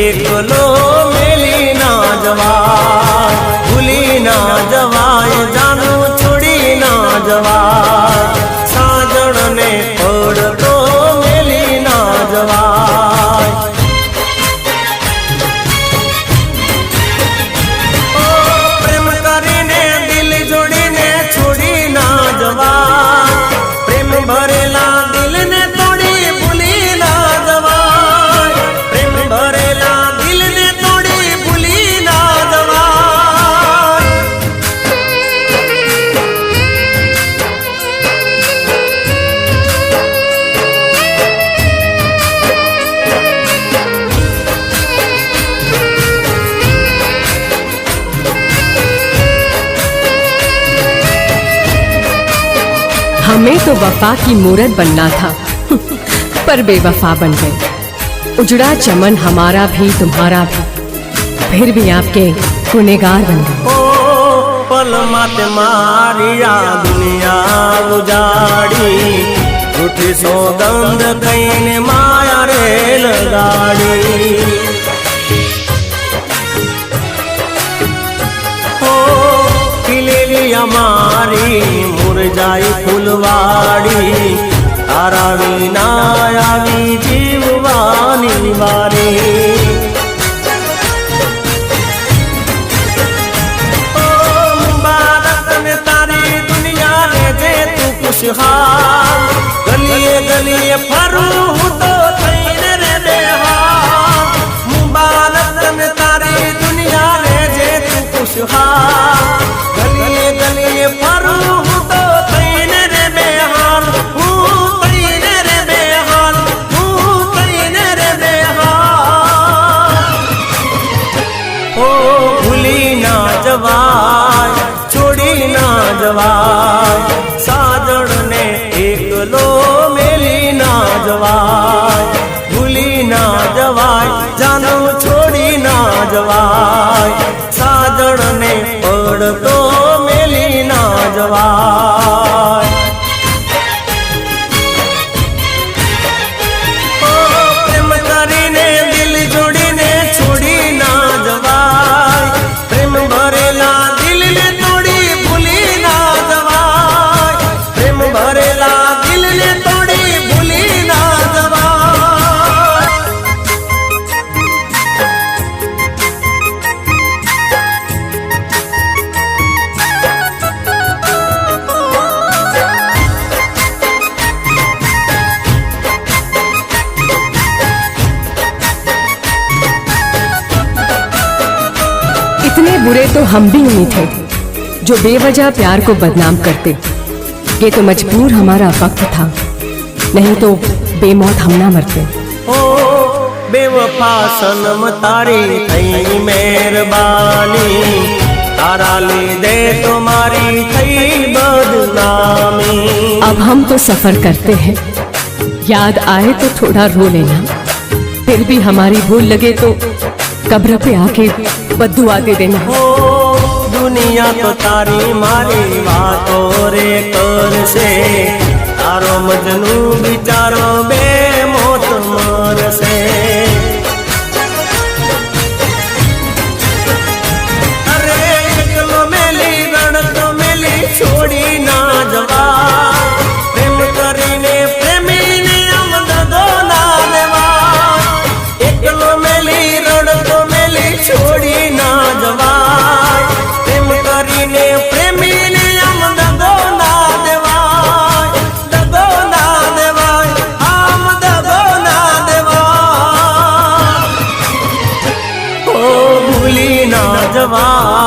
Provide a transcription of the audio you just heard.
એકલો हमें तो वफा की मूरत बनना था, पर बेवफा बन गए। उजड़ा चमन हमारा भी, तुम्हारा भी। फिर भी आपके गुनेगार बन गए। पल मत मारिया दुनिया उजाड़ी। उठी कहीं माया रेल गाड़ी। અમારી મુરજાઈ ફૂલવાડી, તારા વિના આવી જીવવાની વારી. તારી દુનિયા ને જે તું ખુશહાલ, ગલીએ ગલીએ ફરું હું પડતો बुरे तो हम भी नहीं थे जो बेवजह प्यार को बदनाम करते। ये तो मजबूर हमारा वक्त था नहीं तो बेमौत हम ना मरते। ओ बेवफा सनम तारी थई मेहरबानी तारा ले दे तुम्हारी थई बदनामी। अब हम तो सफ़र करते हैं याद आए तो थोड़ा रो लेना। फिर भी हमारी भूल लगे तो कब्र पे आके બધું આદે દેના દુનિયા તો તારી મારી વાતો રે કરશે. તારો મજનું ભગવાન